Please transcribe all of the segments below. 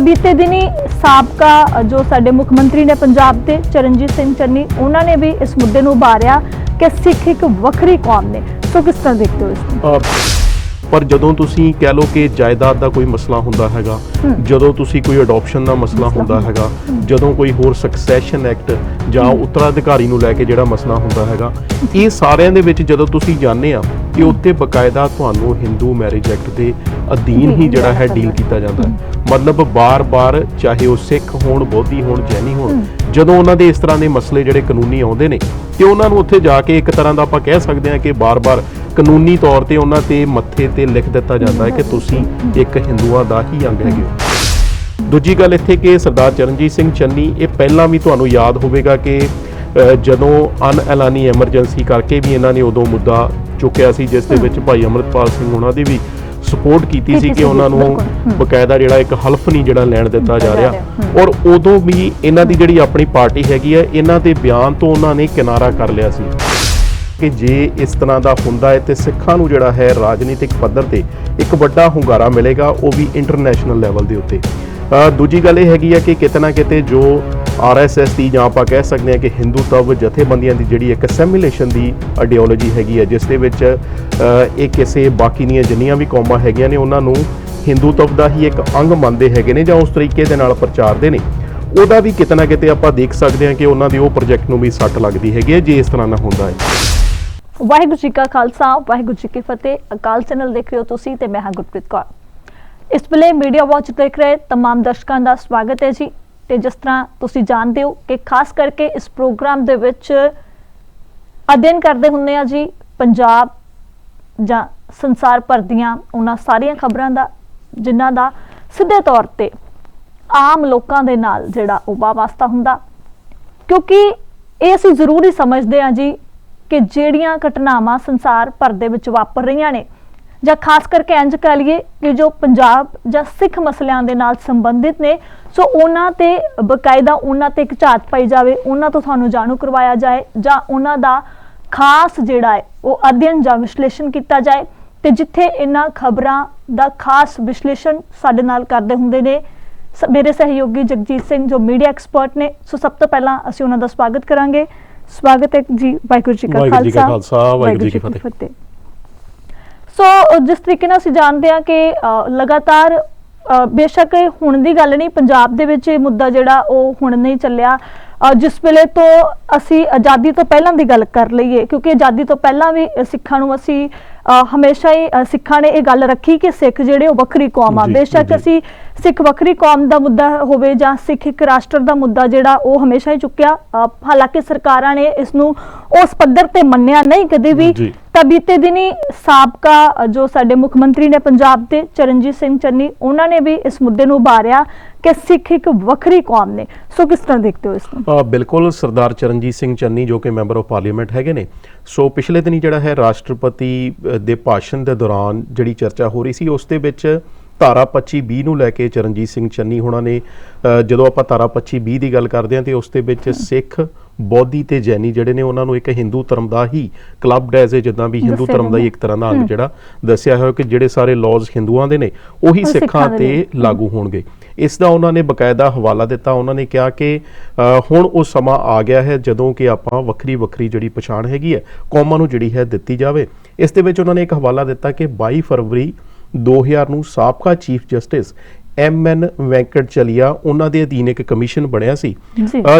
ਬੀਤੇ ਦਿਨੀ ਸਾਬਕਾ ਜੋ ਸਾਡੇ ਮੁੱਖ ਮੰਤਰੀ ਨੇ ਪੰਜਾਬ ਦੇ ਚਰਨਜੀਤ ਸਿੰਘ ਚੰਨੀ, ਉਹਨਾਂ ਨੇ ਵੀ ਇਸ ਮੁੱਦੇ ਨੂੰ ਉਭਾਰਿਆ ਕਿ ਸਿੱਖ ਇੱਕ ਵੱਖਰੀ ਕੌਮ ਨੇ। ਸੋ ਕਿਸ ਤਰ੍ਹਾਂ ਦੇਖਦੇ ਹੋ ਇਸ ਨੂੰ? ਪਰ ਜਦੋਂ ਤੁਸੀਂ ਕਹਿ ਲਓ ਕਿ ਜਾਇਦਾਦ ਦਾ ਕੋਈ ਮਸਲਾ ਹੁੰਦਾ ਹੈਗਾ। ਜਦੋਂ ਤੁਸੀਂ ਕੋਈ ਅਡਾਪਸ਼ਨ ਦਾ ਮਸਲਾ ਹੁੰਦਾ। ਹੈਗਾ ਜਦੋਂ ਕੋਈ ਹੋਰ ਸਕਸੈਸ਼ਨ ਐਕਟ ਜਾਂ ਉੱਤਰਾਧਿਕਾਰੀ ਨੂੰ ਲੈ ਕੇ ਜਿਹੜਾ ਮਸਲਾ ਹੁੰਦਾ ਹੈਗਾ ਇਹ ਸਾਰਿਆਂ ਦੇ ਵਿੱਚ ਜਦੋਂ ਤੁਸੀਂ ਜਾਣਦੇ ਆ ਕਿ ਉੱਤੇ ਬਕਾਇਦਾ ਤੁਹਾਨੂੰ ਹਿੰਦੂ ਮੈਰਿਜ ਐਕਟ ਦੇ ਅਧੀਨ ਹੀ ਜਿਹੜਾ ਹੈ ਡੀਲ। ਕੀਤਾ ਜਾਂਦਾ ਹੈ ਮਤਲਬ ਬਾਰ-ਬਾਰ ਚਾਹੇ ਉਹ ਸਿੱਖ ਹੋਣ ਬੋਧੀ ਹੋਣ ਜੈਨੀ ਹੋਣ। ਜਦੋਂ ਉਹਨਾਂ ਦੇ ਇਸ ਤਰ੍ਹਾਂ ਦੇ ਮਸਲੇ ਜਿਹੜੇ ਕਾਨੂੰਨੀ ਆਉਂਦੇ ਨੇ ਤੇ ਉਹਨਾਂ ਨੂੰ ਉੱਥੇ ਜਾ ਕੇ ਇੱਕ ਤਰ੍ਹਾਂ ਦਾ ਆਪਾਂ ਕਹਿ ਸਕਦੇ ਹਾਂ ਕਿ ਬਾਰ-ਬਾਰ ਕਾਨੂੰਨੀ ਤੌਰ ਤੇ ਉਹਨਾਂ ਤੇ ਮੱਥੇ ਤੇ ਲਿਖ ਦਿੱਤਾ ਜਾਂਦਾ ਹੈ ਕਿ ਤੁਸੀਂ ਇੱਕ ਹਿੰਦੂਆਂ ਦਾ ਹੀ ਅੰਗ ਹੈਗੇ ਹੋ। ਦੂਜੀ ਗੱਲ ਇੱਥੇ ਕਿ ਸਰਦਾਰ ਚਰਨਜੀਤ ਸਿੰਘ ਚੰਨੀ ਇਹ ਪਹਿਲਾਂ ਵੀ ਤੁਹਾਨੂੰ ਯਾਦ ਹੋਵੇਗਾ ਕਿ ਜਦੋਂ ਅਨਐਲਾਨੀ ਐਮਰਜੈਂਸੀ ਕਰਕੇ ਵੀ ਇਹਨਾਂ ਨੇ ਉਦੋਂ ਮੁੱਦਾ ਚੁੱਕਿਆ ਸੀ ਜਿਸ ਦੇ ਵਿੱਚ ਭਾਈ ਅਮਰਤਪਾਲ ਸਿੰਘ ਉਹਨਾਂ ਦੀ ਵੀ ਸਪੋਰਟ ਕੀਤੀ ਸੀ ਕਿ ਉਹਨਾਂ ਨੂੰ। ਬਕਾਇਦਾ ਜਿਹੜਾ ਇੱਕ ਹਲਫ ਨਹੀਂ ਜਿਹੜਾ ਲੈਣ ਦਿੱਤਾ ਜਾ ਰਿਹਾ। ਔਰ ਉਦੋਂ ਵੀ ਇਹਨਾਂ ਦੀ ਜਿਹੜੀ ਆਪਣੀ ਪਾਰਟੀ ਹੈਗੀ ਹੈ ਇਹਨਾਂ ਦੇ ਬਿਆਨ ਤੋਂ ਉਹਨਾਂ ਨੇ ਕਿਨਾਰਾ ਕਰ ਲਿਆ ਸੀ ਕਿ ਜੇ ਇਸ ਤਰ੍ਹਾਂ ਦਾ ਹੁੰਦਾ ਹੈ ਤੇ ਸਿੱਖਾਂ ਨੂੰ ਜਿਹੜਾ ਹੈ ਰਾਜਨੀਤਿਕ ਪੱਧਰ ਤੇ ਇੱਕ ਵੱਡਾ ਹੁੰਗਾਰਾ ਮਿਲੇਗਾ ਉਹ ਵੀ ਇੰਟਰਨੈਸ਼ਨਲ ਲੈਵਲ ਦੇ ਉੱਤੇ ਦੂਜੀ ਗੱਲ ਇਹ ਹੈਗੀ ਹੈ ਕਿ ਕਿਤੇ ਨਾ ਕਿਤੇ ਜੋ ਆਰਐਸਐਸ ਦੀ ਜਾਂ ਆਪਾਂ ਕਹਿ ਸਕਦੇ ਹਾਂ ਕਿ ਹਿੰਦੂ ਤਵ ਜਥੇਬੰਦੀਆਂ ਦੀ ਜਿਹੜੀ ਇੱਕ ਅਸੈਮੀਲੇਸ਼ਨ ਦੀ ਆਈਡੀਓਲੋਜੀ ਹੈਗੀ ਹੈ ਜਿਸ ਦੇ ਵਿੱਚ ਅ, ਇਹ ਕਿਸੇ ਬਾਕੀ ਦੀਆਂ ਜਿੰਨੀਆਂ ਵੀ ਕੌਮਾਂ ਹੈਗੀਆਂ ਨੇ ਉਹਨਾਂ ਨੂੰ ਹਿੰਦੂ ਤਵ ਦਾ ਹੀ ਇੱਕ ਅੰਗ ਮੰਨਦੇ ਹੈਗੇ ਨੇ ਜਾਂ ਉਸ ਤਰੀਕੇ ਦੇ ਨਾਲ ਪ੍ਰਚਾਰਦੇ ਨੇ ਉਹਦਾ ਵੀ ਕਿਤੇ ਨਾ ਕਿਤੇ ਆਪਾਂ ਦੇਖ ਸਕਦੇ ਹਾਂ ਕਿ ਉਹਨਾਂ ਦੇ ਉਹ ਪ੍ਰੋਜੈਕਟ ਨੂੰ ਵੀ ਸੱਟ ਲੱਗਦੀ ਹੈਗੀ ਹੈ ਜੇ ਇਸ ਤਰ੍ਹਾਂ ਦਾ ਹੁੰਦਾ ਹੈ ਵਾਹਿਗੁਰੂ ਜੀ ਕਾ ਖਾਲਸਾ ਵਾਹਿਗੁਰੂ ਜੀ ਕੀ ਫਤਿਹ ਅਕਾਲ ਚੈਨਲ ਦੇਖ ਰਹੇ ਹੋ ਤੁਸੀਂ ਤੇ ਮੈਂ ਹਾਂ ਗੁਰਪ੍ਰੀਤ ਕੌਰ ਇਸ ਵੇਲੇ ਮੀਡੀਆ ਵਾਚ ਦੇਖ ਰਹੇ तमाम ਦਰਸ਼ਕਾਂ ਦਾ ਸਵਾਗਤ ਹੈ ਜੀ ਤੇ ਜਿਸ ਤਰ੍ਹਾਂ ਤੁਸੀਂ ਜਾਣਦੇ ਹੋ ਕਿ ਖਾਸ ਕਰਕੇ ਇਸ ਪ੍ਰੋਗਰਾਮ ਦੇ ਵਿੱਚ ਅਧਿਐਨ ਕਰਦੇ ਹੁੰਦੇ ਆ ਜੀ, ਪੰਜਾਬ ਜਾਂ ਸੰਸਾਰ ਭਰ ਦੀਆਂ ਉਹਨਾਂ ਸਾਰੀਆਂ ਖਬਰਾਂ ਦਾ, ਜਿਨ੍ਹਾਂ ਦਾ ਸਿੱਧੇ ਤੌਰ ਤੇ ਆਮ ਲੋਕਾਂ ਦੇ ਨਾਲ ਜਿਹੜਾ ਉਹ ਵਾਸਤਾ ਹੁੰਦਾ। ਕਿਉਂਕਿ ਇਹ ਅਸੀਂ ਜ਼ਰੂਰੀ ਸਮਝਦੇ ਹਾਂ ਜੀ ਕਿ ਜਿਹੜੀਆਂ ਘਟਨਾਵਾਂ ਸੰਸਾਰ ਭਰ ਦੇ ਵਿੱਚ ਵਾਪਰ ਰਹੀਆਂ ਨੇ ਜਾਂ ਖਾਸ ਕਰਕੇ ਇੰਜ ਕਹ ਲਈਏ ਕਿ ਜੋ ਪੰਜਾਬ ਜਾਂ ਸਿੱਖ ਮਸਲਿਆਂ ਦੇ ਨਾਲ ਸੰਬੰਧਿਤ ਨੇ ਸੋ ਉਹਨਾਂ ਤੇ ਬਕਾਇਦਾ ਉਹਨਾਂ ਤੇ ਇੱਕ ਝਾਤ ਪਾਈ ਜਾਵੇ ਉਹਨਾਂ ਤੋਂ ਤੁਹਾਨੂੰ ਜਾਣੂ ਕਰਵਾਇਆ ਜਾਏ ਜਾਂ ਉਹਨਾਂ ਦਾ ਖਾਸ ਜਿਹੜਾ ਹੈ ਉਹ ਅਧਿਐਨ ਜਾਂ ਵਿਸ਼ਲੇਸ਼ਣ ਕੀਤਾ ਜਾਏ। ਤੇ ਜਿੱਥੇ ਇਹਨਾਂ ਖਬਰਾਂ ਦਾ ਖਾਸ ਵਿਸ਼ਲੇਸ਼ਣ ਸਾਡੇ ਨਾਲ ਕਰਦੇ ਹੁੰਦੇ ਨੇ ਮੇਰੇ ਸਹਿਯੋਗੀ ਜਗਜੀਤ ਸਿੰਘ ਜੋ ਮੀਡੀਆ ਐਕਸਪਰਟ ਨੇ ਸੋ ਸਭ ਤੋਂ ਪਹਿਲਾਂ ਅਸੀਂ ਉਹਨਾਂ ਦਾ ਸਵਾਗਤ ਕਰਾਂਗੇ। ਸਵਾਗਤ ਹੈ ਜੀ ਵਾਹਿਗੁਰੂ ਜੀ ਕਾ ਖਾਲਸਾ, ਵਾਹਿਗੁਰੂ ਜੀ ਕੀ ਫਤਿਹ। ਸੋ ਜਿਸ ਤਰੀਕੇ ਨਾਲ ਅਸੀਂ ਜਾਣਦੇ ਹਾਂ ਕਿ ਲਗਾਤਾਰ ਬੇਸ਼ੱਕ ਹੁਣ ਦੀ ਗੱਲ ਨਹੀਂ ਪੰਜਾਬ ਦੇ ਵਿੱਚ ਇਹ ਮੁੱਦਾ ਜਿਹੜਾ ਉਹ ਹੁਣ ਨਹੀਂ ਚੱਲਿਆ ਜਿਸ ਵੇਲੇ ਤੋਂ ਅਸੀਂ ਆਜ਼ਾਦੀ ਤੋਂ ਪਹਿਲਾਂ ਦੀ ਗੱਲ ਕਰ ਲਈਏ ਕਿਉਂਕਿ ਆਜ਼ਾਦੀ ਤੋਂ ਪਹਿਲਾਂ ਵੀ ਸਿੱਖਾਂ ਨੂੰ ਅਸੀਂ ਹਮੇਸ਼ਾ ਹੀ ਸਿੱਖਾਂ ਨੇ ਇਹ ਗੱਲ ਰੱਖੀ ਕਿ ਸਿੱਖ ਜਿਹੜੇ ਉਹ ਵੱਖਰੀ ਕੌਮ ਆ ਬੇਸ਼ੱਕ। ਅਸੀਂ ਸਿੱਖ ਵੱਖਰੀ ਕੌਮ ਦਾ ਮੁੱਦਾ ਹੋਵੇ ਜਾਂ ਸਿੱਖ ਇੱਕ ਰਾਸ਼ਟਰ ਦਾ ਮੁੱਦਾ ਜਿਹੜਾ ਉਹ ਹਮੇਸ਼ਾ ਹੀ ਚੁੱਕਿਆ ਹਾਲਾਂਕਿ ਸਰਕਾਰਾਂ ਨੇ ਇਸ ਨੂੰ ਉਸ ਪੱਧਰ ਤੇ ਮੰਨਿਆ ਨਹੀਂ ਕਦੇ ਵੀ। ਤਾਂ ਬੀਤੇ ਦਿਨੀ ਸਾਬਕਾ ਜੋ ਸਾਡੇ ਮੁੱਖ ਮੰਤਰੀ ਨੇ ਪੰਜਾਬ ਦੇ ਚਰਨਜੀਤ ਸਿੰਘ ਚੰਨੀ, ਉਹਨਾਂ ਨੇ ਵੀ ਇਸ ਮੁੱਦੇ ਨੂੰ ਉਭਾਰਿਆ ਕਿ ਸਿੱਖ ਇੱਕ ਵੱਖਰੀ ਕੌਮ ਨੇ। ਸੋ ਕਿਸ ਤਰ੍ਹਾਂ ਦੇਖਦੇ ਹੋ ਇਸ ਨੂੰ? ਬਿਲਕੁਲ ਸਰਦਾਰ ਚਰਨਜੀਤ ਸਿੰਘ ਚੰਨੀ, ਜੋ ਕਿ ਮੈਂਬਰ ਆਫ ਪਾਰਲੀਮੈਂਟ ਹੈਗੇ ਨੇ। ਸੋ ਪਿਛਲੇ ਦਿਨੀ ਜਿਹੜਾ ਹੈ ਰਾਸ਼ਟਰਪਤੀ ਦੇ ਭਾਸ਼ਣ ਦੇ ਦੌਰਾਨ ਜਿਹੜੀ ਚਰਚਾ ਹੋ ਰਹੀ ਸੀ, ਉਸ ਦੇ ਵਿੱਚ ਧਾਰਾ 25 20 ਨੂੰ ਲੈ ਕੇ ਚਰਨਜੀਤ ਸਿੰਘ ਚੰਨੀ ਹੋਣਾ ਨੇ ਜਦੋਂ ਆਪਾਂ ਧਾਰਾ 25 20 ਦੀ ਗੱਲ ਕਰਦੇ ਹਾਂ ਤੇ ਉਸ ਦੇ ਵਿੱਚ ਸਿੱਖ ਬੋਧੀ ਤੇ ਜੈਨੀ ਜਿਹੜੇ ਨੇ ਉਹਨਾਂ ਨੂੰ ਇੱਕ ਹਿੰਦੂ ਧਰਮ ਦਾ ਹੀ ਕਲੱਬਡ ਐਜ਼ ਏ ਜਿੱਦਾਂ ਵੀ ਹਿੰਦੂ ਧਰਮ ਦਾ ਹੀ ਇੱਕ ਤਰ੍ਹਾਂ ਦਾ ਅੰਗ ਜਿਹੜਾ ਦੱਸਿਆ ਹੋਇਆ ਕਿ ਜਿਹੜੇ ਸਾਰੇ ਲਾਜ਼ ਹਿੰਦੂਆਂ ਦੇ ਨੇ ਉਹੀ ਸਿੱਖਾਂ ਤੇ। ਲਾਗੂ ਹੋਣਗੇ। ਇਸ ਦਾ ਉਹਨਾਂ ਨੇ ਬਕਾਇਦਾ ਹਵਾਲਾ ਦਿੱਤਾ ਉਹਨਾਂ ਨੇ ਕਿਹਾ ਕਿ ਹੁਣ ਉਹ ਸਮਾਂ ਆ ਗਿਆ ਹੈ ਜਦੋਂ ਕਿ ਆਪਾਂ ਵੱਖਰੀ ਵੱਖਰੀ ਜਿਹੜੀ ਪਛਾਣ ਹੈਗੀ ਹੈ ਕੌਮਾਂ ਨੂੰ ਜਿਹੜੀ ਹੈ ਦਿੱਤੀ ਜਾਵੇ। ਇਸ ਦੇ ਵਿੱਚ ਉਹਨਾਂ ਨੇ ਇੱਕ ਹਵਾਲਾ ਦਿੱਤਾ ਕਿ 22 ਫਰਵਰੀ 2000 ਨੂੰ ਸਾਬਕਾ chief justice M N Venkatachaliah ਉਹਨਾਂ ਦੇ ਅਧੀਨ ਇੱਕ ਕਮਿਸ਼ਨ ਬਣਿਆ ਸੀ।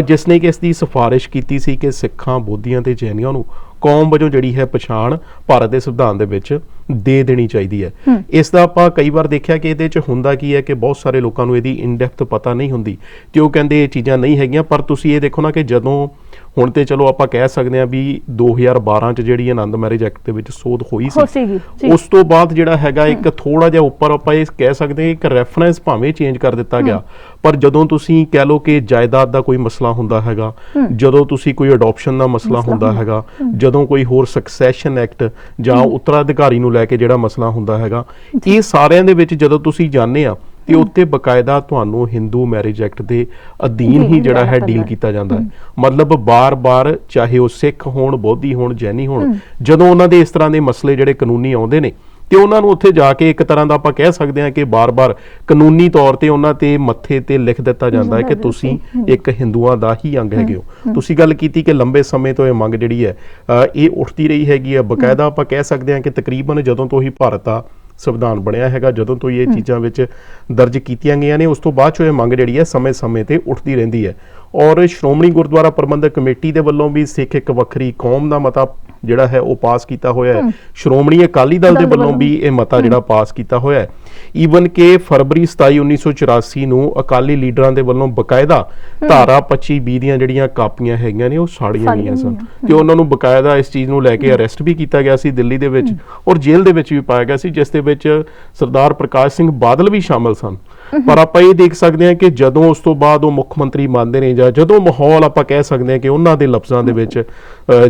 ਜਿਸ ਨੇ ਕਿ ਇਸ ਦੀ ਸਿਫਾਰਿਸ਼ ਕੀਤੀ ਸੀ ਕਿ ਸਿੱਖਾਂ ਬੋਧੀਆਂ ਤੇ ਜੈਨੀਆਂ ਨੂੰ ਕੌਮ ਵਜੋਂ ਜਿਹੜੀ ਹੈ ਪਛਾਣ ਭਾਰਤ ਦੇ ਸੰਵਿਧਾਨ ਦੇ ਵਿੱਚ ਦੇ ਦੇਣੀ ਚਾਹੀਦੀ ਹੈ। ਇਸ ਦਾ ਆਪਾਂ ਕਈ ਵਾਰ ਦੇਖਿਆ ਕਿ ਇਹਦੇ 'ਚ ਹੁੰਦਾ ਕੀ ਹੈ ਕਿ ਬਹੁਤ ਸਾਰੇ ਲੋਕਾਂ ਨੂੰ ਇਹਦੀ ਇਨ ਡੈਪਥ ਪਤਾ ਨਹੀਂ ਹੁੰਦੀ ਤੇ ਉਹ ਕਹਿੰਦੇ ਇਹ ਚੀਜ਼ਾਂ ਨਹੀਂ ਹੈਗੀਆਂ ਪਰ ਤੁਸੀਂ ਇਹ ਦੇਖੋ ਨਾ ਕਿ ਜਦੋਂ ਹੁਣ ਤੇ ਚਲੋ ਆਪਾਂ ਕਹਿ ਸਕਦੇ ਹਾਂ ਵੀ 2012 ਚ ਜਿਹੜੀ ਆਨੰਦ ਮੈਰਿਜ ਐਕਟ ਦੇ ਵਿੱਚ ਸੋਧ ਹੋਈ ਸੀ। ਉਸ ਤੋਂ ਬਾਅਦ ਜਿਹੜਾ ਹੈਗਾ ਇੱਕ ਥੋੜਾ ਜਿਹਾ ਉੱਪਰ ਆਪਾਂ ਇਹ ਕਹਿ ਸਕਦੇ ਹਾਂ ਇੱਕ ਰੈਫਰੈਂਸ ਭਾਵੇਂ ਚੇਂਜ ਕਰ ਦਿੱਤਾ ਗਿਆ। ਪਰ ਜਦੋਂ ਤੁਸੀਂ ਕਹਿ ਲਓ ਕਿ ਜਾਇਦਾਦ ਦਾ ਕੋਈ ਮਸਲਾ ਹੁੰਦਾ ਹੈਗਾ ਜਦੋਂ ਤੁਸੀਂ ਕੋਈ ਅਡਾਪਸ਼ਨ ਦਾ ਮਸਲਾ ਹੁੰਦਾ। ਹੈਗਾ ਜਦੋਂ ਕੋਈ ਹੋਰ ਸਕਸੈਸ਼ਨ ਐਕਟ ਜਾਂ ਉੱਤਰਾਧਿਕਾਰੀ ਨੂੰ ਲੈ ਕੇ ਜਿਹੜਾ ਮਸਲਾ ਹੁੰਦਾ ਹੈਗਾ ਇਹ ਸਾਰਿਆਂ ਦੇ ਵਿੱਚ ਜਦੋਂ ਤੁਸੀਂ ਜਾਣਦੇ ਆ ਤੇ ਉੱਤੇ ਬਕਾਇਦਾ ਤੁਹਾਨੂੰ ਹਿੰਦੂ ਮੈਰਿਜ ਐਕਟ ਦੇ ਅਧੀਨ ਹੀ ਜਿਹੜਾ ਹੈ ਡੀਲ। ਕੀਤਾ ਜਾਂਦਾ ਹੈ। ਮਤਲਬ ਬਾਰ-ਬਾਰ ਚਾਹੇ ਉਹ ਸਿੱਖ ਹੋਣ ਬੋਧੀ ਹੋਣ ਜੈਨੀ ਹੋਣ ਜਦੋਂ ਉਹਨਾਂ ਦੇ ਇਸ ਤਰ੍ਹਾਂ ਦੇ ਮਸਲੇ ਜਿਹੜੇ ਕਾਨੂੰਨੀ ਆਉਂਦੇ ਨੇ ਤੇ ਉਹਨਾਂ ਨੂੰ ਉੱਥੇ ਜਾ ਕੇ ਇੱਕ ਤਰ੍ਹਾਂ ਦਾ ਆਪਾਂ ਕਹਿ ਸਕਦੇ ਹਾਂ ਕਿ ਬਾਰ-ਬਾਰ ਕਾਨੂੰਨੀ ਤੌਰ ਤੇ ਉਹਨਾਂ ਤੇ ਮੱਥੇ ਤੇ ਲਿਖ ਦਿੱਤਾ ਜਾਂਦਾ ਹੈ ਕਿ ਤੁਸੀਂ ਇੱਕ ਹਿੰਦੂਆਂ ਦਾ ਹੀ ਅੰਗ ਹੈਗੇ ਹੋ। ਤੁਸੀਂ ਗੱਲ ਕੀਤੀ ਕਿ ਲੰਬੇ ਸਮੇਂ ਤੋਂ ਇਹ ਮੰਗ ਜਿਹੜੀ ਹੈ ਇਹ ਉੱਠਦੀ ਰਹੀ ਹੈਗੀ ਹੈ। ਬਕਾਇਦਾ ਆਪਾਂ ਕਹਿ ਸਕਦੇ ਹਾਂ ਕਿ ਤਕਰੀਬਨ ਜਦੋਂ ਤੋਂ ਹੀ ਭਾਰਤ ਆ ਸੰਵਿਧਾਨ ਬਣਿਆ ਹੈਗਾ ਜਦੋਂ ਤੋਂ ਇਹ ਚੀਜ਼ਾਂ ਵਿੱਚ ਦਰਜ ਕੀਤੀਆਂ ਗਈਆਂ ਨੇ ਉਸ ਤੋਂ ਬਾਅਦ ਚੋਂ ਇਹ ਮੰਗ ਜਿਹੜੀ ਹੈ ਸਮੇਂ-ਸਮੇਂ ਤੇ ਉੱਠਦੀ ਰਹਿੰਦੀ ਹੈ। ਔਰ ਸ਼੍ਰੋਮਣੀ ਗੁਰਦੁਆਰਾ ਪ੍ਰਬੰਧਕ ਕਮੇਟੀ ਦੇ ਵੱਲੋਂ ਵੀ ਸਿੱਖ ਇੱਕ ਵੱਖਰੀ ਕੌਮ ਦਾ ਮਤਾ ਜਿਹੜਾ ਹੈ ਉਹ ਪਾਸ ਕੀਤਾ ਹੋਇਆ ਹੈ। ਸ਼੍ਰੋਮਣੀ ਅਕਾਲੀ ਦਲ ਦੇ ਵੱਲੋਂ। ਵੀ ਇਹ ਮਤਾ ਜਿਹੜਾ ਪਾਸ ਕੀਤਾ ਹੋਇਆ ਹੈ। ਈਵਨ ਕਿ ਫਰਵਰੀ 27 1984 ਨੂੰ ਅਕਾਲੀ ਲੀਡਰਾਂ ਦੇ ਵੱਲੋਂ ਬਕਾਇਦਾ ਧਾਰਾ 25 20 ਦੀਆਂ ਜਿਹੜੀਆਂ ਕਾਪੀਆਂ ਹੈਗੀਆਂ ਨੇ ਉਹ ਸਾੜੀਆਂ ਗਈਆਂ ਸਨ। ਤੇ ਉਹਨਾਂ ਨੂੰ ਬਕਾਇਦਾ ਇਸ ਚੀਜ਼ ਨੂੰ ਲੈ ਕੇ ਅਰੈਸਟ ਵੀ ਕੀਤਾ ਗਿਆ ਸੀ ਦਿੱਲੀ ਦੇ ਵਿੱਚ ਔਰ ਜੇਲ੍ਹ ਦੇ ਵਿੱਚ ਵੀ ਪਾਇਆ ਗਿਆ ਸੀ ਜਿਸ ਦੇ ਵਿੱਚ ਸਰਦਾਰ ਪ੍ਰਕਾਸ਼ ਸਿੰਘ ਬਾਦਲ ਵੀ ਸ਼ਾਮਲ ਸਨ। ਪਰ ਆਪਾਂ ਇਹ ਦੇਖ ਸਕਦੇ ਹਾਂ ਕਿ ਜਦੋਂ ਉਸ ਤੋਂ ਬਾਅਦ ਉਹ ਮੁੱਖ ਮੰਤਰੀ ਬਣਦੇ ਨੇ ਜਾਂ ਜਦੋਂ ਮਾਹੌਲ ਆਪਾਂ ਕਹਿ ਸਕਦੇ ਹਾਂ ਕਿ ਉਹਨਾਂ ਦੇ ਲਫ਼ਜ਼ਾਂ ਦੇ ਵਿੱਚ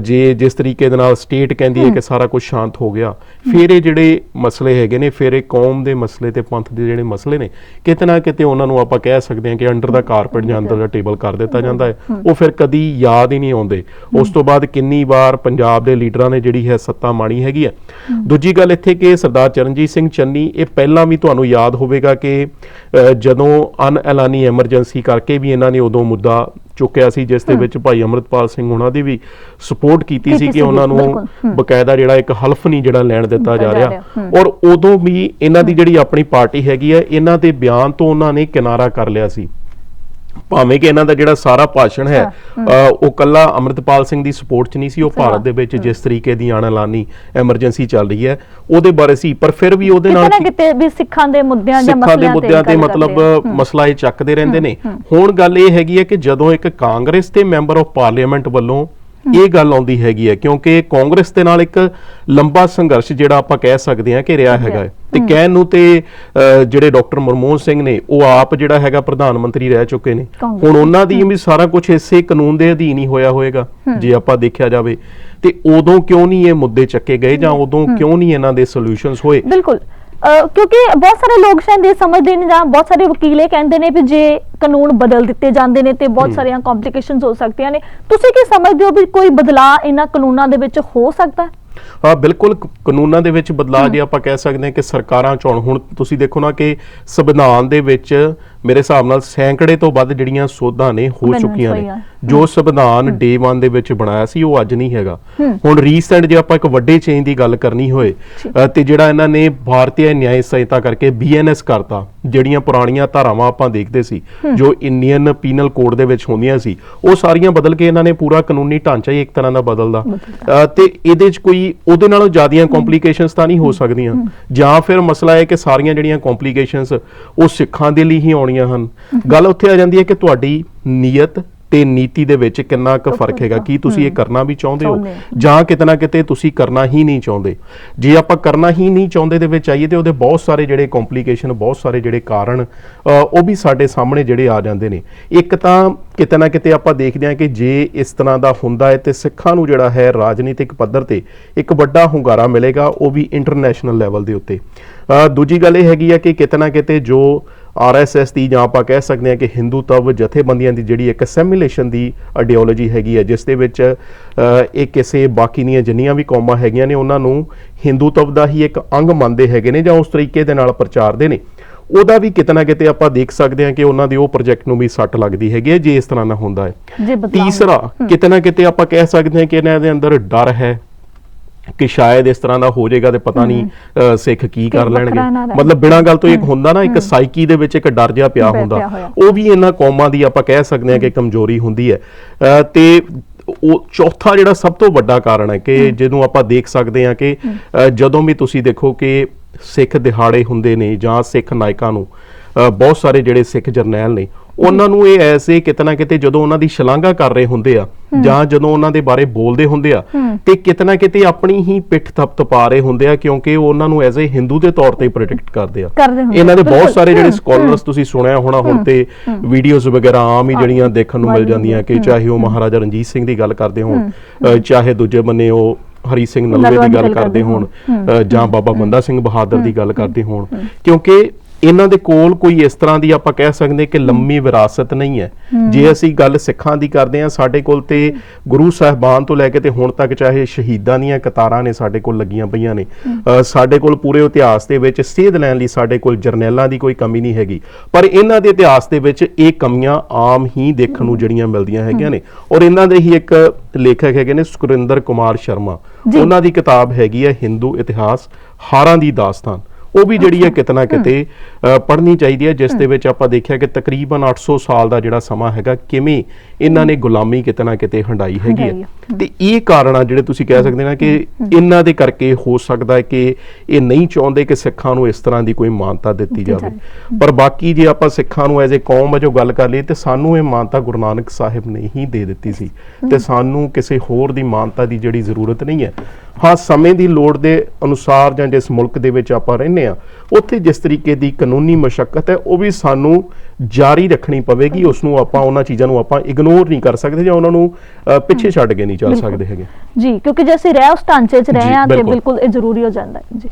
ਜੇ ਜਿਸ ਤਰੀਕੇ ਦੇ ਨਾਲ ਸਟੇਟ ਕਹਿੰਦੀ ਹੈ ਕਿ ਸਾਰਾ ਕੁਝ ਸ਼ਾਂਤ ਹੋ ਗਿਆ ਫਿਰ ਇਹ ਜਿਹੜੇ ਮਸਲੇ ਹੈਗੇ ਨੇ ਫਿਰ ਇਹ ਕੌਮ ਦੇ ਮਸਲੇ ਤੇ ਪੰਥ ਦੇ ਜਿਹੜੇ ਮਸਲੇ ਨੇ ਕਿਤੇ ਨਾ ਕਿਤੇ ਉਹਨਾਂ ਨੂੰ ਆਪਾਂ ਕਹਿ ਸਕਦੇ ਹਾਂ ਕਿ ਅੰਡਰ ਦਾ ਕਾਰਪਟ ਜਾਂ ਅੰਦਰ ਦਾ ਟੇਬਲ ਕਰ ਦਿੱਤਾ ਜਾਂਦਾ ਹੈ। ਉਹ ਫਿਰ ਕਦੀ ਯਾਦ ਹੀ ਨਹੀਂ ਆਉਂਦੇ। ਉਸ ਤੋਂ ਬਾਅਦ ਕਿੰਨੀ ਵਾਰ ਪੰਜਾਬ ਦੇ ਲੀਡਰਾਂ ਨੇ ਜਿਹੜੀ ਹੈ ਸੱਤਾ ਮਾਣੀ ਹੈਗੀ ਹੈ। ਦੂਜੀ ਗੱਲ ਇੱਥੇ ਕਿ ਸਰਦਾਰ ਚਰਨਜੀਤ ਸਿੰਘ ਚੰਨੀ ਇਹ ਪਹਿਲਾਂ ਵੀ ਤੁਹਾਨੂੰ ਯਾਦ ਹੋਵੇਗਾ ਕਿ ਜਦੋਂ ਅਨਐਲਾਨੀ ਐਮਰਜੈਂਸੀ ਕਰਕੇ ਵੀ ਇਹਨਾਂ ਨੇ ਉਦੋਂ ਮੁੱਦਾ ਚੁੱਕਿਆ ਸੀ ਜਿਸ ਦੇ ਵਿੱਚ ਭਾਈ ਅਮਰਤਪਾਲ ਸਿੰਘ ਉਹਨਾਂ ਦੀ ਵੀ ਸਪੋਰਟ ਕੀਤੀ ਸੀ ਕਿ ਉਹਨਾਂ ਨੂੰ। ਬਕਾਇਦਾ ਜਿਹੜਾ ਇੱਕ ਹਲਫ ਨਹੀਂ ਜਿਹੜਾ ਲੈਣ ਦਿੱਤਾ ਜਾ ਰਿਹਾ। ਔਰ ਉਦੋਂ ਵੀ ਇਹਨਾਂ ਦੀ ਜਿਹੜੀ ਆਪਣੀ ਪਾਰਟੀ ਹੈਗੀ ਹੈ ਇਹਨਾਂ ਦੇ ਬਿਆਨ ਤੋਂ ਉਹਨਾਂ ਨੇ ਕਿਨਾਰਾ ਕਰ ਲਿਆ ਸੀ ਭਾਵੇਂ ਕਿ ਇਹਨਾਂ ਦਾ ਜਿਹੜਾ ਸਾਰਾ ਭਾਸ਼ਣ ਹੈ ਉਹ ਕੱਲਾ ਅਮਰਤਪਾਲ ਸਿੰਘ ਦੀ ਸਪੋਰਟ 'ਚ ਨਹੀਂ ਸੀ ਉਹ ਭਾਰਤ ਦੇ ਵਿੱਚ ਜਿਸ ਤਰੀਕੇ ਦੀ ਅਣਐਲਾਨੀ ਐਮਰਜੈਂਸੀ ਚੱਲ ਰਹੀ ਹੈ ਉਹਦੇ ਬਾਰੇ ਸੀ ਪਰ ਫਿਰ ਵੀ ਉਹਦੇ ਨਾਲ ਕਿਤੇ ਵੀ ਸਿੱਖਾਂ ਦੇ ਮੁੱਦਿਆਂ ਜਾਂ ਸਿੱਖਾਂ ਦੇ ਮਸਲਿਆਂ ਮੁੱਦਿਆਂ ਤੇ ਮਤਲਬ। ਮਸਲਾ ਇਹ ਚੱਕਦੇ ਰਹਿੰਦੇ ਨੇ। ਹੁਣ ਗੱਲ ਇਹ ਹੈਗੀ ਹੈ ਕਿ ਜਦੋਂ ਇੱਕ ਕਾਂਗਰਸ ਤੇ ਮੈਂਬਰ ਆਫ ਪਾਰਲੀਮੈਂਟ ਵੱਲੋਂ ਇਹ ਗੱਲ ਆਉਂਦੀ ਹੈਗੀ ਹੈ ਕਿਉਂਕਿ ਕਾਂਗਰਸ ਦੇ ਨਾਲ ਇੱਕ ਲੰਬਾ ਸੰਘਰਸ਼ ਜਿਹੜਾ ਆਪਾਂ ਕਹਿ ਸਕਦੇ ਹਾਂ ਕਿ ਰਿਹਾ ਹੈਗਾ ਹੈ। ਤੇ ਕਹਿਣ ਨੂੰ ਤੇ ਜਿਹੜੇ ਡਾਕਟਰ ਮਨਮੋਹਨ ਸਿੰਘ ਨੇ ਉਹ ਆਪ ਜਿਹੜਾ ਹੈਗਾ ਪ੍ਰਧਾਨ ਮੰਤਰੀ ਰਹਿ ਚੁੱਕੇ ਨੇ। ਹੁਣ ਉਹਨਾਂ ਦੀ ਵੀ ਸਾਰਾ ਕੁਝ ਇਸੇ ਕਾਨੂੰਨ ਦੇ ਅਧੀਨ ਹੀ ਹੋਇਆ ਹੋਵੇਗਾ ਜੇ ਆਪਾਂ ਦੇਖਿਆ ਜਾਵੇ। ਤੇ ਉਦੋਂ ਕਿਉਂ ਨਹੀਂ ਇਹ ਮੁੱਦੇ ਚੱਕੇ ਗਏ ਜਾਂ ਉਦੋਂ ਕਿਉਂ ਨਹੀਂ ਇਹਨਾਂ ਦੇ ਸੋਲੂਸ਼ਨਸ ਹੋਏ? ਬਿਲਕੁਲ। ਕਿਉਂਕਿ ਬਹੁਤ ਸਾਰੇ ਲੋਕ ਸ਼ਾਇਦ ਇਹ ਸਮਝਦੇ ਨੇ ਜਾਂ ਬਹੁਤ ਸਾਰੇ ਵਕੀਲ ਕਹਿੰਦੇ ਨੇ ਵੀ ਜੇ ਕਾਨੂੰਨ ਬਦਲ ਦਿੱਤੇ ਜਾਂਦੇ ਨੇ ਤੇ ਬਹੁਤ ਸਾਰੀਆਂ ਕੰਪਲਿਕੇਸ਼ਨਸ ਹੋ ਸਕਦੀਆਂ ਨੇ। ਤੁਸੀਂ ਕੀ ਸਮਝਦੇ ਹੋ ਵੀ ਕੋਈ ਬਦਲਾਅ ਇਹਨਾਂ ਕਾਨੂੰਨਾਂ ਦੇ ਵਿੱਚ ਹੋ ਸਕਦਾ? ਹੈ ਹਾਂ ਬਿਲਕੁਲ ਕਾਨੂੰਨਾਂ ਦੇ ਵਿੱਚ ਬਦਲਾਅ ਜੇ ਆਪਾਂ ਕਹਿ ਸਕਦੇ ਹਾਂ ਕਿ ਸਰਕਾਰਾਂ ਚੋਣ ਹੁਣ ਤੁਸੀਂ ਦੇਖੋ ਨਾ ਕਿ ਸੰਵਿਧਾਨ ਦੇ ਵਿੱਚ ਮੇਰੇ ਹਿਸਾਬ ਨਾਲ ਸੈਂਕੜੇ ਤੋਂ ਵੱਧ ਜਿਹੜੀਆਂ ਸੋਧਾਂ ਨੇ ਹੋ ਚੁੱਕੀਆਂ ਨੇ। ਜੋ ਸੰਵਿਧਾਨ ਡੇ 1 ਦੇ ਵਿੱਚ ਬਣਾਇਆ ਸੀ ਉਹ ਅੱਜ ਨਹੀਂ ਹੈਗਾ। ਹੁਣ ਰੀਸੈਂਟ ਜੇ ਆਪਾਂ ਇੱਕ ਵੱਡੇ ਚੇਂਜ ਦੀ ਗੱਲ ਕਰਨੀ ਹੋਏ ਤੇ ਜਿਹੜਾ ਇਹਨਾਂ ਨੇ ਭਾਰਤੀ ਨਿਆਂ ਸੰਹਿਤਾ ਕਰਕੇ ਬੀਐਨਐਸ ਕਰਤਾ ਜਿਹੜੀਆਂ ਪੁਰਾਣੀਆਂ ਧਾਰਾਵਾਂ ਆਪਾਂ ਦੇਖਦੇ ਸੀ। ਜੋ ਇੰਡੀਅਨ ਪੀਨਲ ਕੋਡ ਦੇ ਵਿੱਚ ਹੁੰਦੀਆਂ ਸੀ ਉਹ ਸਾਰੀਆਂ ਬਦਲ ਕੇ ਇਹਨਾਂ ਨੇ ਪੂਰਾ ਕਾਨੂੰਨੀ ਢਾਂਚਾ ਹੀ ਇੱਕ ਤਰ੍ਹਾਂ ਦਾ ਬਦਲਦਾ। ਤੇ ਇਹਦੇ 'ਚ ਕੋਈ ਉਹਦੇ ਨਾਲੋਂ ਜ਼ਿਆਦੀਆਂ ਕੰਪਲਿਕੇਸ਼ਨਸ ਤਾਂ ਨਹੀਂ ਹੋ ਸਕਦੀਆਂ। ਜਾਂ ਫਿਰ ਮਸਲਾ ਹੈ ਕਿ ਸਾਰੀਆਂ ਜਿਹੜੀਆਂ ਕੰਪਲਿਕੇਸ਼ਨਸ ਉਹ ਸਿੱਖਾਂ ਦੇ ਲਈ ਹੀ ਆਉਣੀਆਂ ਹਨ। ਗੱਲ ਉੱਥੇ ਆ ਜਾਂਦੀ ਹੈ ਕਿ ਤੁਹਾਡੀ ਨੀਅਤ ਤੇ ਨੀਤੀ ਦੇ ਵਿੱਚ ਕਿੰਨਾ ਕੁ ਫ਼ਰਕ ਹੈਗਾ? ਕੀ ਤੁਸੀਂ ਇਹ ਕਰਨਾ ਵੀ ਚਾਹੁੰਦੇ ਹੋ। ਜਾਂ ਕਿਤਨਾ ਕਿਤੇ ਤੁਸੀਂ ਕਰਨਾ ਹੀ ਨਹੀਂ ਚਾਹੁੰਦੇ? ਜੇ ਆਪਾਂ ਕਰਨਾ ਹੀ ਨਹੀਂ ਚਾਹੁੰਦੇ ਦੇ ਵਿੱਚ ਆਈਏ ਤੇ ਉਹਦੇ ਬਹੁਤ ਸਾਰੇ ਜਿਹੜੇ ਕੰਪਲਿਕੇਸ਼ਨ ਬਹੁਤ ਸਾਰੇ ਜਿਹੜੇ ਕਾਰਨ ਉਹ ਵੀ ਸਾਡੇ ਸਾਹਮਣੇ ਜਿਹੜੇ ਆ ਜਾਂਦੇ ਨੇ। ਇੱਕ ਤਾਂ ਕਿਤੇ ਨਾ ਕਿਤੇ ਆਪਾਂ ਦੇਖਦੇ ਹਾਂ ਕਿ ਜੇ ਇਸ ਤਰ੍ਹਾਂ ਦਾ ਹੁੰਦਾ ਹੈ ਤੇ ਸਿੱਖਾਂ ਨੂੰ ਜਿਹੜਾ ਹੈ ਰਾਜਨੀਤਿਕ ਪੱਧਰ ਤੇ ਇੱਕ ਵੱਡਾ ਹੁੰਗਾਰਾ ਮਿਲੇਗਾ ਉਹ ਵੀ ਇੰਟਰਨੈਸ਼ਨਲ ਲੈਵਲ ਦੇ ਉੱਤੇ। ਦੂਜੀ ਗੱਲ ਇਹ ਹੈਗੀ ਹੈ ਕਿ ਕਿਤੇ ਨਾ ਕਿਤੇ ਜੋ ਆਰਐਸਐਸ ਦੀ ਜਾਂ ਆਪਾਂ ਕਹਿ ਸਕਦੇ ਹਾਂ ਕਿ ਹਿੰਦੂ ਤਵ ਜਥੇਬੰਦੀਆਂ ਦੀ ਜਿਹੜੀ ਇੱਕ ਅਸੈਮੀਲੇਸ਼ਨ ਦੀ ਆਈਡੀਓਲੋਜੀ ਹੈਗੀ ਹੈ ਜਿਸ ਦੇ ਵਿੱਚ ਇਹ ਕਿਸੇ ਬਾਕੀ ਦੀਆਂ ਜਿੰਨੀਆਂ ਵੀ ਕੌਮਾਂ ਹੈਗੀਆਂ ਨੇ ਉਹਨਾਂ ਨੂੰ ਹਿੰਦੂ ਤਵ ਦਾ ਹੀ ਇੱਕ ਅੰਗ ਮੰਨਦੇ ਹੈਗੇ ਨੇ ਜਾਂ ਉਸ ਤਰੀਕੇ ਦੇ ਨਾਲ ਪ੍ਰਚਾਰਦੇ ਨੇ। ਉਹਦਾ ਵੀ ਕਿਤੇ ਨਾ ਕਿਤੇ ਆਪਾਂ ਦੇਖ ਸਕਦੇ ਹਾਂ ਕਿ ਉਹਨਾਂ ਦੇ ਉਹ ਪ੍ਰੋਜੈਕਟ ਨੂੰ ਵੀ ਸੱਟ ਲੱਗਦੀ ਹੈਗੀ ਹੈ ਜੇ ਇਸ ਤਰ੍ਹਾਂ ਦਾ ਹੁੰਦਾ ਹੈ। ਤੀਸਰਾ ਕਿਤੇ ਨਾ ਕਿਤੇ ਆਪਾਂ ਕਹਿ ਸਕਦੇ ਹਾਂ ਕਿ ਇਹਨਾਂ ਦੇ ਅੰਦਰ ਡਰ ਹੈ ਕਿ ਸ਼ਾਇਦ ਇਸ ਤਰ੍ਹਾਂ ਦਾ ਹੋ ਜਾਏਗਾ ਤੇ ਪਤਾ ਨਹੀਂ ਸਿੱਖ ਕੀ ਕਰ ਲੈਣਗੇ। ਮਤਲਬ ਬਿਨਾਂ ਗੱਲ ਤੋਂ ਇੱਕ ਹੁੰਦਾ ਨਾ ਇੱਕ ਸਾਈਕੀ ਦੇ ਵਿੱਚ ਇੱਕ ਡਰ ਜਿਹਾ ਪਿਆ ਹੁੰਦਾ। ਉਹ ਵੀ ਇਹਨਾਂ ਕੌਮਾਂ ਦੀ ਆਪਾਂ ਕਹਿ ਸਕਦੇ ਹਾਂ ਕਿ ਕਮਜ਼ੋਰੀ ਹੁੰਦੀ ਹੈ। ਤੇ ਉਹ ਚੌਥਾ ਜਿਹੜਾ ਸਭ ਤੋਂ ਵੱਡਾ ਕਾਰਨ ਹੈ ਕਿ ਜਿਹਨੂੰ ਆਪਾਂ ਦੇਖ ਸਕਦੇ ਹਾਂ ਕਿ ਜਦੋਂ ਵੀ ਤੁਸੀਂ ਦੇਖੋ ਕਿ ਸਿੱਖ ਦਿਹਾੜੇ ਹੁੰਦੇ ਨੇ ਜਾਂ ਸਿੱਖ ਨਾਇਕਾਂ ਨੂੰ ਬਹੁਤ ਸਾਰੇ ਜਿਹੜੇ ਸਿੱਖ ਜਰਨੈਲ ਨੇ ਉਹਨਾਂ ਨੂੰ ਇਹ ਐਸੇ ਕਿਤਨਾ ਕਿਤੇ ਜਦੋਂ ਉਹਨਾਂ ਦੀ ਸ਼ਲਾਘਾ ਕਰ ਰਹੇ ਹੁੰਦੇ ਆ ਜਾਂ ਜਦੋਂ ਉਹਨਾਂ ਦੇ ਬਾਰੇ ਬੋਲਦੇ ਹੁੰਦੇ ਆ ਤੇ ਕਿਤਨਾ ਕਿਤੇ ਆਪਣੀ ਹੀ ਪਿੱਠ ਥਪਥਪਾ ਰਹੇ ਹੁੰਦੇ ਆ ਕਿਉਂਕਿ ਉਹ ਉਹਨਾਂ ਨੂੰ ਐਜ਼ ਅ ਹਿੰਦੂ ਦੇ ਤੌਰ ਤੇ ਪ੍ਰੋਟੈਕਟ ਕਰਦੇ ਆ। ਇਹਨਾਂ ਦੇ ਬਹੁਤ। ਸਾਰੇ ਜਿਹੜੇ ਸਕਾਲਰਸ ਤੁਸੀਂ ਸੁਣਿਆ ਹੋਣਾ ਹੁਣ ਤੇ ਵੀਡੀਓਜ਼ ਵਗੈਰਾ ਆਮ ਹੀ ਜਿਹੜੀਆਂ ਦੇਖਣ ਨੂੰ ਮਿਲ ਜਾਂਦੀਆਂ ਕਿ ਚਾਹੇ ਉਹ ਮਹਾਰਾਜਾ ਰਣਜੀਤ ਸਿੰਘ ਦੀ ਗੱਲ ਕਰਦੇ ਹੋਣ ਚਾਹੇ ਦੂਜੇ ਬੰਨੇ ਉਹ ਹਰੀ ਸਿੰਘ ਨਲਵੇ ਦੀ ਗੱਲ ਕਰਦੇ ਹੋਣ ਜਾਂ ਬਾਬਾ ਬੰਦਾ ਸਿੰਘ ਬਹਾਦਰ ਦੀ ਗੱਲ ਕਰਦੇ ਹੋਣ। ਕਿਉਂਕਿ ਇਹਨਾਂ ਦੇ ਕੋਲ ਕੋਈ ਇਸ ਤਰ੍ਹਾਂ ਦੀ ਆਪਾਂ ਕਹਿ ਸਕਦੇ ਕਿ ਲੰਮੀ ਵਿਰਾਸਤ ਨਹੀਂ ਹੈ। ਜੇ ਅਸੀਂ ਗੱਲ ਸਿੱਖਾਂ ਦੀ ਕਰਦੇ ਹਾਂ ਸਾਡੇ ਕੋਲ ਤੇ ਗੁਰੂ ਸਾਹਿਬਾਨ ਤੋਂ ਲੈ ਕੇ ਤੇ ਹੁਣ ਤੱਕ ਚਾਹੇ ਸ਼ਹੀਦਾਂ ਦੀਆਂ ਕਤਾਰਾਂ ਨੇ ਸਾਡੇ ਕੋਲ ਲੱਗੀਆਂ ਪਈਆਂ ਨੇ। ਸਾਡੇ ਕੋਲ ਪੂਰੇ ਇਤਿਹਾਸ ਦੇ ਵਿੱਚ ਸੇਧ ਲੈਣ ਲਈ ਸਾਡੇ ਕੋਲ ਜਰਨੈਲਾਂ ਦੀ ਕੋਈ ਕਮੀ ਨਹੀਂ ਹੈਗੀ। ਪਰ ਇਹਨਾਂ ਦੇ ਇਤਿਹਾਸ ਦੇ ਵਿੱਚ ਇਹ ਕਮੀਆਂ ਆਮ ਹੀ ਦੇਖਣ ਨੂੰ ਜਿਹੜੀਆਂ ਮਿਲਦੀਆਂ ਹੈਗੀਆਂ ਨੇ। ਔਰ ਇਹਨਾਂ ਦੇ ਹੀ ਇੱਕ ਲੇਖਕ ਹੈਗੇ ਨੇ ਸੁਰਿੰਦਰ ਕੁਮਾਰ ਸ਼ਰਮਾ। ਉਹਨਾਂ ਦੀ ਕਿਤਾਬ ਹੈਗੀ ਹੈ ਹਿੰਦੂ ਇਤਿਹਾਸ ਹਾਰਾਂ ਦੀ ਦਾਸਤਾਨ। ਉਹ ਵੀ ਜਿਹੜੀ ਹੈ ਕਿਤਨਾ ਕਿਤੇ ਪੜ੍ਹਨੀ ਚਾਹੀਦੀ ਹੈ ਜਿਸ ਦੇ ਵਿੱਚ ਆਪਾਂ ਦੇਖਿਆ ਕਿ ਤਕਰੀਬਨ 800 ਸਾਲ ਦਾ ਜਿਹੜਾ ਸਮਾਂ ਹੈਗਾ ਕਿਵੇਂ ਇਹਨਾਂ ਨੇ ਗੁਲਾਮੀ ਕਿਤਨਾ ਕਿਤੇ ਹੰਡਾਈ ਹੈਗੀ ਹੈ। ਤੇ ਇਹ ਕਾਰਨ ਆ ਜਿਹੜੇ ਤੁਸੀਂ ਕਹਿ ਸਕਦੇ ਨਾ ਕਿ ਇਹਨਾਂ ਦੇ ਕਰਕੇ ਹੋ ਸਕਦਾ ਹੈ ਕਿ ਇਹ ਨਹੀਂ ਚਾਹੁੰਦੇ ਕਿ ਸਿੱਖਾਂ ਨੂੰ ਇਸ ਤਰ੍ਹਾਂ ਦੀ ਕੋਈ ਮਾਨਤਾ ਦਿੱਤੀ ਦਿੱਤੀ ਜਾਵੇ। ਪਰ ਬਾਕੀ ਜੇ ਆਪਾਂ ਸਿੱਖਾਂ ਨੂੰ ਐਜ਼ ਅ ਕੌਮ ਵਜੋਂ ਗੱਲ ਕਰ ਲਈਏ ਤੇ ਸਾਨੂੰ ਇਹ ਮਾਨਤਾ ਗੁਰੂ ਨਾਨਕ ਸਾਹਿਬ ਨੇ ਹੀ ਦੇ ਦਿੱਤੀ ਸੀ। ਤੇ ਸਾਨੂੰ ਕਿਸੇ ਹੋਰ ਦੀ ਮਾਨਤਾ ਦੀ ਜਿਹੜੀ ਜ਼ਰੂਰਤ ਨਹੀਂ ਹੈ ਹਾਂ ਸਮੇਂ ਦੀ ਲੋੜ ਦੇ ਅਨੁਸਾਰ ਜਾਂ ਜਿਸ ਮੁਲਕ ਦੇ ਵਿੱਚ ਆਪਾਂ ਰਹਿੰਦੇ ਆ ਉੱਥੇ ਜਿਸ ਤਰੀਕੇ ਦੀ ਕਾਨੂੰਨੀ ਮਸ਼ੱਕਤ ਹੈ ਉਹ ਵੀ ਸਾਨੂੰ ਜਾਰੀ ਰੱਖਣੀ ਪਵੇਗੀ। ਉਸ ਨੂੰ ਆਪਾਂ ਉਹਨਾਂ ਚੀਜ਼ਾਂ ਨੂੰ ਆਪਾਂ ਇਗਨੋਰ ਨਹੀਂ ਕਰ ਸਕਦੇ ਜਾਂ ਉਹਨਾਂ ਨੂੰ ਪਿੱਛੇ ਛੱਡ ਕੇ ਨਹੀਂ ਚੱਲ। ਸਕਦੇ ਹੈਗੇ। ਜੀ ਕਿਉਂਕਿ ਜੇ ਅਸੀਂ ਰਹਿ ਉਸ ਢਾਂਚੇ 'ਚ ਰਹੇ ਹਾਂ ਤੇ। ਬਿਲਕੁਲ ਇਹ ਜ਼ਰੂਰੀ ਹੋ ਜਾਂਦਾ ਹੈ। ਜੀ।